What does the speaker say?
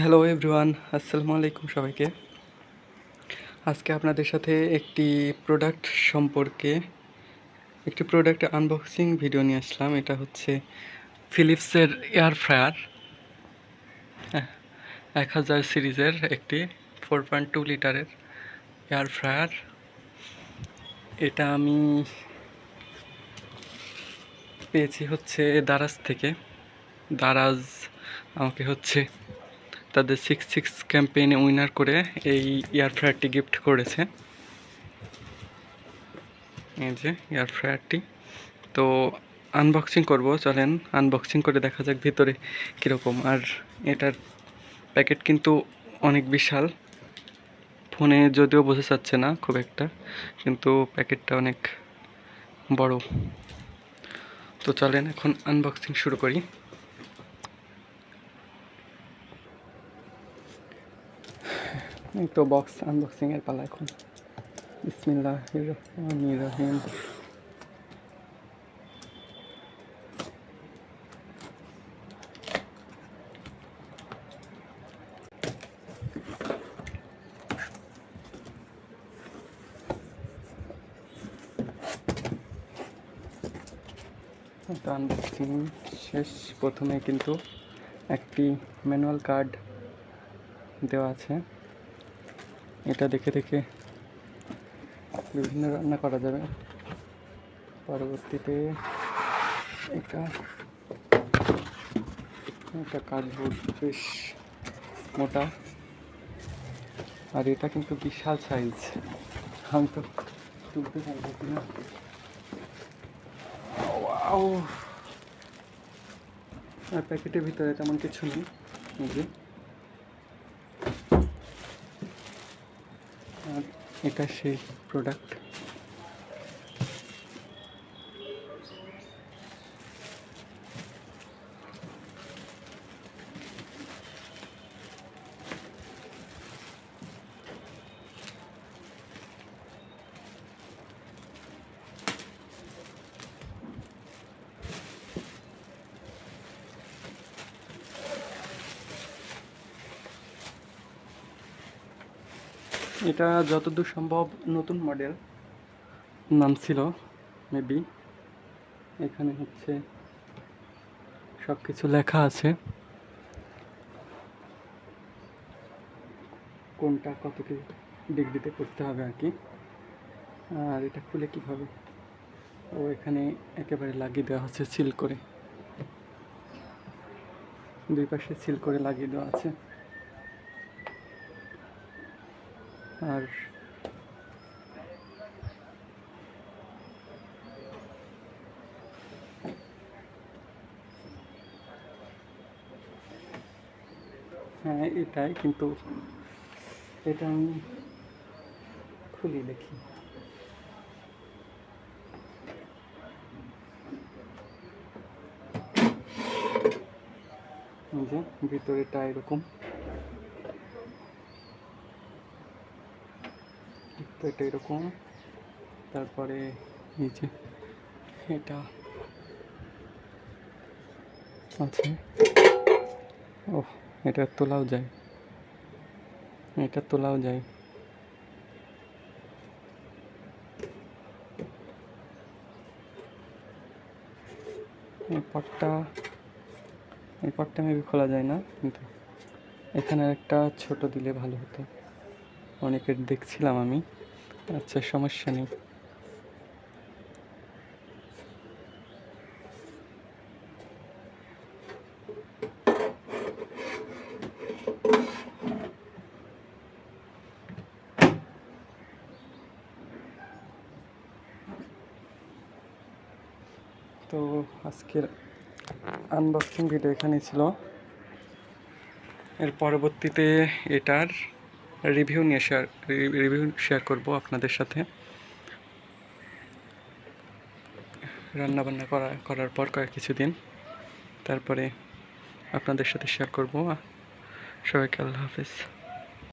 Hello everyone আসসালামু আলাইকুম সবাইকে। আজকে আপনাদের সাথে একটি প্রোডাক্ট সম্পর্কে, একটি প্রোডাক্ট আনবক্সিং ভিডিও নিয়ে আসলাম। এটা হচ্ছে ফিলিপসের এয়ার ফ্রায়ার এক হাজার সিরিজের একটি ফোর পয়েন্ট টু লিটারের এয়ার ফ্রায়ার এটা আমি পেয়েছি হচ্ছে দারাজ থেকে। দারাজ আমাকে হচ্ছে তাদের সিক্স সিক্স ক্যাম্পেইনে উইনার করে এই এয়ার ফ্রায়ারটি গিফট করেছে। এই যে এয়ার ফ্রায়ারটি তো আনবক্সিং করব, চলেন আনবক্সিং করে দেখা যাক ভিতরে কীরকম। আর এটার প্যাকেট কিন্তু অনেক বিশাল। ফোনে যদিও বোঝা যাচ্ছে না খুব একটা, কিন্তু প্যাকেটটা অনেক বড়। তো চলেন এখন আনবক্সিং শুরু করি। তো বক্স আনবক্সিং এর পালা এখন বিসমিল্লাহ রহিম আনবক্সিং শেষ প্রথমে কিন্তু একটি ম্যানুয়াল কার্ড দেওয়া আছে। এটা দেখে দেখে বিভিন্ন রান্না করা যাবে। পরবর্তীতে এটা এটা কার্ডবোর্ড বেশ মোটা। আর এটা কিন্তু বিশাল সাইজ আমি তো তুলতে পারব না! আর প্যাকেটের ভিতরে তেমন কিছু নেই এই যে আর এটা সেই প্রোডাক্ট এটা যতদূর সম্ভব নতুন মডেল। নাম ছিল, মেবি। এখানে হচ্ছে সব কিছু লেখা আছে। কোনটা কত কি ডিগ্রিতে করতে হবে আর কি। আর এটা খুলে কীভাবে? ও এখানে একেবারে লাগিয়ে দেওয়া হচ্ছে, সিল করে। দুই পাশে সিল করে লাগিয়ে দেওয়া আছে। আর হ্যাঁ এটাই কিন্তু এটা আমি খুলি দেখি। ভিতরেটা এরকম। এটা এরকম। তারপরে এই যে এটা আছে। ও এটা তোলাও যায়। এটা তোলাও যায়। এই পটটা এই পটটা মেবি খোলা যায় না, কিন্তু এখানে একটা ছোট দিলে ভালো হতো। অনেকের দেখছিলাম আমি। আচ্ছা সমস্যা নেই। তো আজকের আনবক্সিং ভিডিও এখানেই ছিল। এর পরবর্তীতে এটার রিভিউ নিয়ে শেয়ার রিভিউ শেয়ার করব আপনাদের সাথে। রান্না বান্না করা, করার পর কয়েক কিছুদিন। তারপরে আপনাদের সাথে শেয়ার করব। সবাইকে আল্লাহ হাফেজ।